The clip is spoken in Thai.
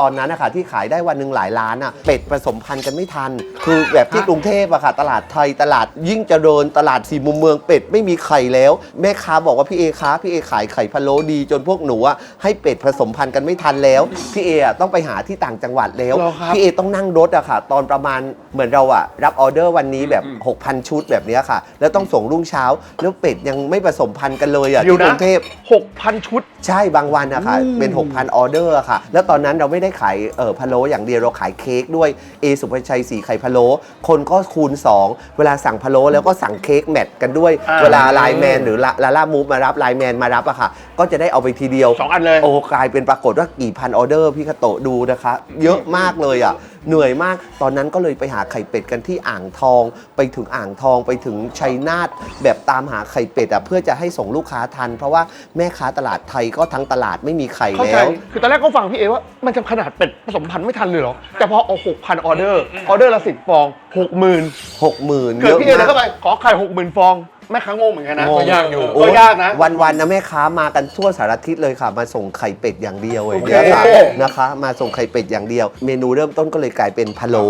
ตอนนั้นนะคะที่ขายได้วันหนึ่งหลายล้านอะเป็ดผสมพันธุ์กันไม่ทัน คือแบบที่กรุงเทพอะค่ะ ตลาดไทยตลาดยิ่งเจริญตลาดสี่มุมเมืองเป็ดไม่มีไข่แล้ว แม่ค้าบอกว่าพี่เอคะพี่เอขายไข่พะโล้ดี จนพวกหนูอะให้เป็ดผสมพันธุ์กันไม่ทันแล้วพี่เออะต้องไปหาที่ต่างจังหวัดแล้วเหรอครับ พี่เอต้องนั่งรถอะค่ะ ตอนประมาณเหมือนเราอะรับออเดอร์วันนี้แบบ 6,000 ชุดแบบเนี้ยค่ะ แล้วต้องส่งรุ่งเช้า แล้วเป็ดยังไม่ผสมพันธุ์กันเลยอะเดี๋ยวที่กนะรุงเทพหกพันชุด ใช่บางวันอะค่ะอืมเป็น 6,000ออเดอร์อะค่ะ แล้วตอนนั้นเราไม่ได้ขายเออพะโล้อย่างเดียวเราขายเค้กด้วยเอสุภาชัยสีไข่พะโล้คนก็คูณ 2 เวลาสั่งพะโล้แล้วก็สั่งเค้กแมทกันด้วย อ่า เวลาไลน์แมนหรือลาลาล่ามูฟมารับไลน์แมนมารับอะค่ะ ก็จะได้เอาไปทีเดียว สองอันเลย โอ้กลายเป็นปรากฏว่ากี่พันออเดอร์พี่คาโตะดูนะคะ เยอะมากเลยอะ เหนื่อยมาก ตอนนั้นก็เลยไปหาไข่เป็ดกันที่อ่างทอง ไปถึงอ่างทองไปถึงชัยนาทแบบตามหาไข่เป็ดอะเพื่อจะให้ส่งลูกค้าทัน เพราะว่าแม่ค้าตลาดไทยก็ทั้งตลาดไม่มีไข่เข้าใจ แล้ว คือตอนแรกก็ฟังพี่เอว่ามันจะขนาดเป็ดผสมพันธุ์ไม่ทันเลยเหรอ แต่พอเอาหกพันออเดอร์ ออเดอร์ละสิบฟองหกหมื่น60,000เกิเยดอะพี่เอเดินมาเข้ากไปขอไข่หกหมื่นฟอง แม่ค้างงเหมือนกันนะงงก็ยากอยู่ก็ยากนะวันๆนะแม่ค้ามากันทั่วสารทิศเลยค่ะ มาส่งไข่เป็ดอย่างเดียวเลยโอเคเนี่ยค่ะนะคะ มาส่งไข่เป็ดอย่างเดียว เมนูเริ่มต้นก็เลยกลายเป็นพะโล้